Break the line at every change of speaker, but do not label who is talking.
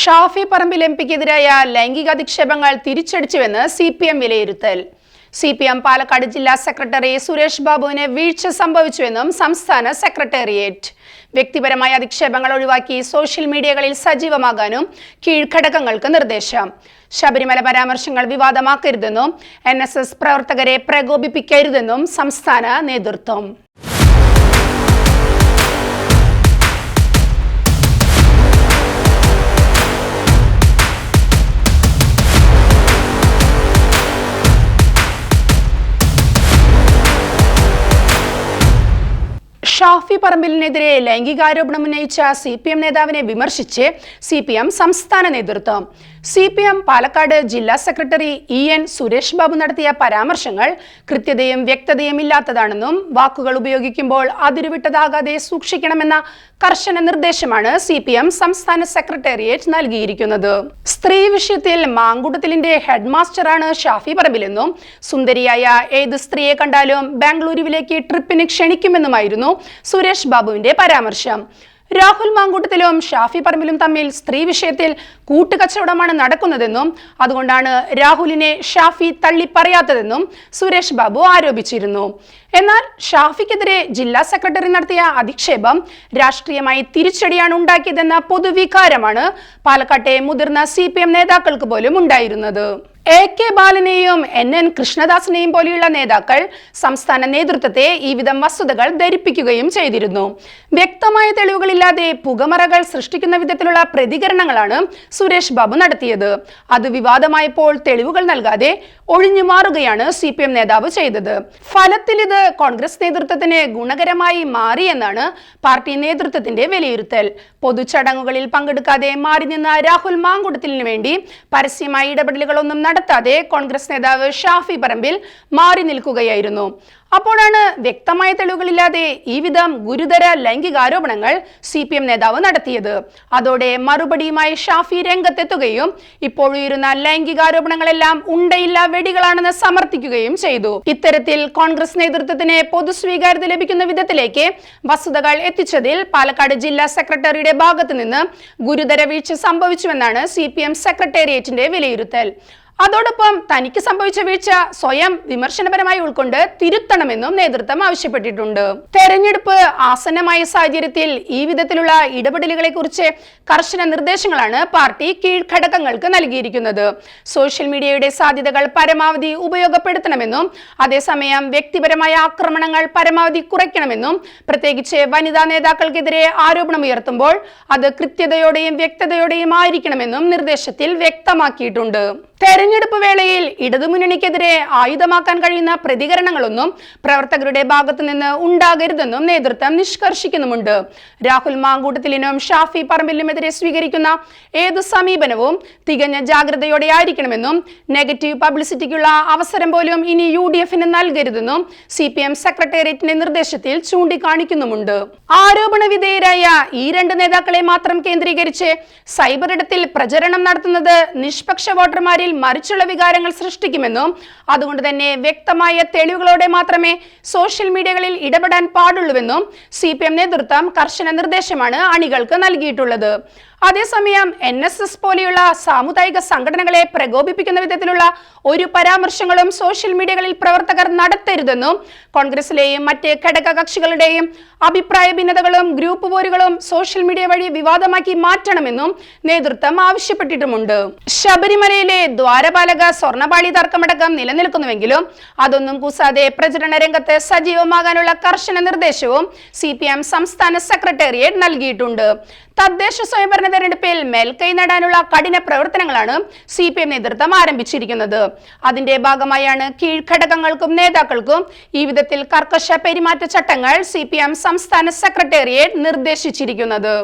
Shafi Parambil M പിക്കെതിരായ ലൈംഗിക അധിക്ഷേപങ്ങൾ തിരിച്ചടിച്ചുവെന്ന് സി പി എം വിലയിരുത്തൽ. സി പി എം പാലക്കാട് ജില്ലാ സെക്രട്ടറി സുരേഷ് ബാബുവിന് വീഴ്ച സംഭവിച്ചുവെന്നും സംസ്ഥാന സെക്രട്ടേറിയറ്റ്. വ്യക്തിപരമായ അധിക്ഷേപങ്ങൾ ഒഴിവാക്കി സോഷ്യൽ മീഡിയകളിൽ സജീവമാകാനും കീഴ്ഘടകങ്ങൾക്ക് നിർദ്ദേശം. ശബരിമല പരാമർശങ്ങൾ വിവാദമാക്കരുതെന്നും എൻ പ്രവർത്തകരെ പ്രകോപിപ്പിക്കരുതെന്നും സംസ്ഥാന നേതൃത്വം. ഷാഫി പറമ്പിലിനെതിരെ ലൈംഗികാരോപണം ഉന്നയിച്ച സി പി എം നേതാവിനെ വിമർശിച്ച് സി പി എം സംസ്ഥാന നേതൃത്വം. സി പി എം പാലക്കാട് ജില്ലാ secretary E N Suresh Babu നടത്തിയ പരാമർശങ്ങൾ കൃത്യതയും വ്യക്തതയും ഇല്ലാത്തതാണെന്നും വാക്കുകൾ ഉപയോഗിക്കുമ്പോൾ അതിരുവിട്ടതാകാതെ സൂക്ഷിക്കണമെന്ന കർശന നിർദ്ദേശമാണ് സി പി എം സംസ്ഥാന സെക്രട്ടേറിയറ്റ് നൽകിയിരിക്കുന്നത്. സ്ത്രീ വിഷയത്തിൽ മാങ്കുടത്തിലിന്റെ ഹെഡ് മാസ്റ്ററാണ് ഷാഫി പറമ്പിലെന്നും സുന്ദരിയായ ഏത് സ്ത്രീയെ കണ്ടാലും ബാംഗ്ലൂരുവിലേക്ക് ട്രിപ്പിന് ക്ഷണിക്കുമെന്നുമായിരുന്നു സുരേഷ് ബാബുവിന്റെ പരാമർശം. രാഹുൽ മാങ്കൂട്ടത്തിലും ഷാഫി പറമ്പിലും തമ്മിൽ സ്ത്രീ വിഷയത്തിൽ കൂട്ടുകച്ചവടമാണ് നടക്കുന്നതെന്നും അതുകൊണ്ടാണ് രാഹുലിനെ ഷാഫി തള്ളിപ്പറയാത്തതെന്നും സുരേഷ് ബാബു ആരോപിച്ചിരുന്നു. എന്നാൽ ഷാഫിക്കെതിരെ ജില്ലാ സെക്രട്ടറി നടത്തിയ അധിക്ഷേപം രാഷ്ട്രീയമായി തിരിച്ചടിയാണ് ഉണ്ടാക്കിയതെന്ന പൊതുവികാരമാണ് പാലക്കാട്ടെ മുതിർന്ന സി നേതാക്കൾക്ക് പോലും ഉണ്ടായിരുന്നത്. എ കെ ബാലനെയും എൻ എൻ കൃഷ്ണദാസിനെയും പോലെയുള്ള നേതാക്കൾ സംസ്ഥാന നേതൃത്വത്തെ ഈ വിധം വസ്തുതകൾ ധരിപ്പിക്കുകയും ചെയ്തിരുന്നു. വ്യക്തമായ തെളിവുകളില്ലാതെ പുകമറകൾ സൃഷ്ടിക്കുന്ന വിധത്തിലുള്ള പ്രതികരണങ്ങളാണ് സുരേഷ് ബാബു നടത്തിയത്. അത് വിവാദമായപ്പോൾ തെളിവുകൾ നൽകാതെ ഒഴിഞ്ഞു മാറുകയാണ് സി പി എം നേതാവ് ചെയ്തത്. ഫലത്തിൽ ഇത് കോൺഗ്രസ് നേതൃത്വത്തിന് ഗുണകരമായി മാറിയെന്നാണ് പാർട്ടി നേതൃത്വത്തിന്റെ വിലയിരുത്തൽ. പൊതുചടങ്ങുകളിൽ പങ്കെടുക്കാതെ മാറി നിന്ന രാഹുൽ മാങ്കുടത്തിലിന് വേണ്ടി പരസ്യമായ ഇടപെടലുകളൊന്നും നടത്താതെ കോൺഗ്രസ് നേതാവ് ഷാഫി പറമ്പിൽ മാറി നിൽക്കുകയായിരുന്നു. അപ്പോഴാണ് വ്യക്തമായ തെളിവുകളില്ലാതെ ഈ വിധം ഗുരുതര ലൈംഗികാരോപണങ്ങൾ സി പി എം നേതാവ് നടത്തിയത്. അതോടെ മറുപടിയുമായി ഷാഫി രംഗത്തെത്തുകയും ഇപ്പോഴുയരുന്ന ലൈംഗികാരോപണങ്ങളെല്ലാം ഉണ്ടയില്ല വെടികളാണെന്ന് സമർത്ഥിക്കുകയും ചെയ്തു. ഇത്തരത്തിൽ കോൺഗ്രസ് നേതൃത്വത്തിന് പൊതുസ്വീകാര്യത ലഭിക്കുന്ന വിധത്തിലേക്ക് വസ്തുതകൾ എത്തിച്ചതിൽ പാലക്കാട് ജില്ലാ സെക്രട്ടറിയുടെ ഭാഗത്തു നിന്ന് ഗുരുതര വീഴ്ച സംഭവിച്ചുവെന്നാണ് സി പി എം സെക്രട്ടേറിയറ്റിന്റെ വിലയിരുത്തൽ. അതോടൊപ്പം തനിക്ക് സംഭവിച്ച വീഴ്ച സ്വയം വിമർശനപരമായി ഉൾക്കൊണ്ട് തിരുത്തണമെന്നും നേതൃത്വം ആവശ്യപ്പെട്ടിട്ടുണ്ട്. തെരഞ്ഞെടുപ്പ് ആസന്നമായ സാഹചര്യത്തിൽ ഈ വിധത്തിലുള്ള ഇടപെടലുകളെ കുറിച്ച് കർശന നിർദ്ദേശങ്ങളാണ് പാർട്ടി കീഴ്ഘടകങ്ങൾക്ക് നൽകിയിരിക്കുന്നത്. സോഷ്യൽ മീഡിയയുടെ സാധ്യതകൾ പരമാവധി ഉപയോഗപ്പെടുത്തണമെന്നും അതേസമയം വ്യക്തിപരമായ ആക്രമണങ്ങൾ പരമാവധി കുറയ്ക്കണമെന്നും പ്രത്യേകിച്ച് വനിതാ നേതാക്കൾക്കെതിരെ ആരോപണം ഉയർത്തുമ്പോൾ അത് കൃത്യതയോടെയും വ്യക്തതയോടെയും ആയിരിക്കണമെന്നും നിർദ്ദേശത്തിൽ വ്യക്തമാക്കിയിട്ടുണ്ട്. തെരഞ്ഞെടുപ്പ് വേളയിൽ ഇടതുമുന്നണിക്കെതിരെ ആയുധമാക്കാൻ കഴിയുന്ന പ്രതികരണങ്ങളൊന്നും പ്രവർത്തകരുടെ ഭാഗത്തു നിന്ന് ഉണ്ടാകരുതെന്നും നേതൃത്വം നിഷ്കർഷിക്കുന്നുമുണ്ട്. രാഹുൽ മാങ്കൂട്ടത്തിലിനും ഷാഫി പറമ്പിലിനുമെതിരെ സ്വീകരിക്കുന്ന ഏതു സമീപനവും തികഞ്ഞ ജാഗ്രതയോടെ ആയിരിക്കണമെന്നും നെഗറ്റീവ് പബ്ലിസിറ്റിക്കുള്ള അവസരം പോലും ഇനി യു ഡി എഫിന് നൽകരുതെന്നും സി പി എം സെക്രട്ടേറിയറ്റിന്റെ നിർദ്ദേശത്തിൽ ചൂണ്ടിക്കാണിക്കുന്നുമുണ്ട്. ആരോപണ വിധേയരായ ഈ രണ്ട് നേതാക്കളെ മാത്രം കേന്ദ്രീകരിച്ച് സൈബർ ഇടത്തിൽ പ്രചരണം നടത്തുന്നത് നിഷ്പക്ഷ വോട്ടർമാരിൽ മറിച്ചുള്ള വികാരങ്ങൾ സൃഷ്ടിക്കുമെന്നും അതുകൊണ്ട് തന്നെ വ്യക്തമായ തെളിവുകളോടെ മാത്രമേ സോഷ്യൽ മീഡിയകളിൽ ഇടപെടാൻ പാടുള്ളൂവെന്നും സി നേതൃത്വം കർശന നിർദ്ദേശമാണ് അണികൾക്ക് നൽകിയിട്ടുള്ളത്. അതേസമയം എൻ എസ് എസ് പോലെയുള്ള സാമുദായിക സംഘടനകളെ പ്രകോപിപ്പിക്കുന്ന വിധത്തിലുള്ള ഒരു പരാമർശങ്ങളും സോഷ്യൽ മീഡിയകളിൽ പ്രവർത്തകർ നടത്തരുതെന്നും കോൺഗ്രസിലെയും മറ്റ് ഘടക കക്ഷികളുടെയും അഭിപ്രായ ഭിന്നതകളും ഗ്രൂപ്പ് പോരുകളും സോഷ്യൽ മീഡിയ വഴി വിവാദമാക്കി മാറ്റണമെന്നും നേതൃത്വം ആവശ്യപ്പെട്ടിട്ടുമുണ്ട്. ശബരിമലയിലെ ദ്വാരപാലക സ്വർണപാളി തർക്കമടക്കം നിലനിൽക്കുന്നുവെങ്കിലും അതൊന്നും കൂസാതെ പ്രചരണ രംഗത്ത് സജീവമാകാനുള്ള കർശന നിർദ്ദേശവും സി സംസ്ഥാന സെക്രട്ടേറിയറ്റ് നൽകിയിട്ടുണ്ട്. തദ്ദേശ സ്വയംഭരണ തെരഞ്ഞെടുപ്പിൽ മേൽക്കൈ നേടാനുള്ള കഠിന പ്രവർത്തനങ്ങളാണ് സി പി എം നേതൃത്വം ആരംഭിച്ചിരിക്കുന്നത്. അതിന്റെ ഭാഗമായാണ് കീഴ്ഘടകങ്ങൾക്കും നേതാക്കൾക്കും ഈ വിധത്തിൽ കർക്കശ പെരുമാറ്റച്ചട്ടങ്ങൾ സി സംസ്ഥാന സെക്രട്ടേറിയറ്റ് നിർദ്ദേശിച്ചിരിക്കുന്നത്.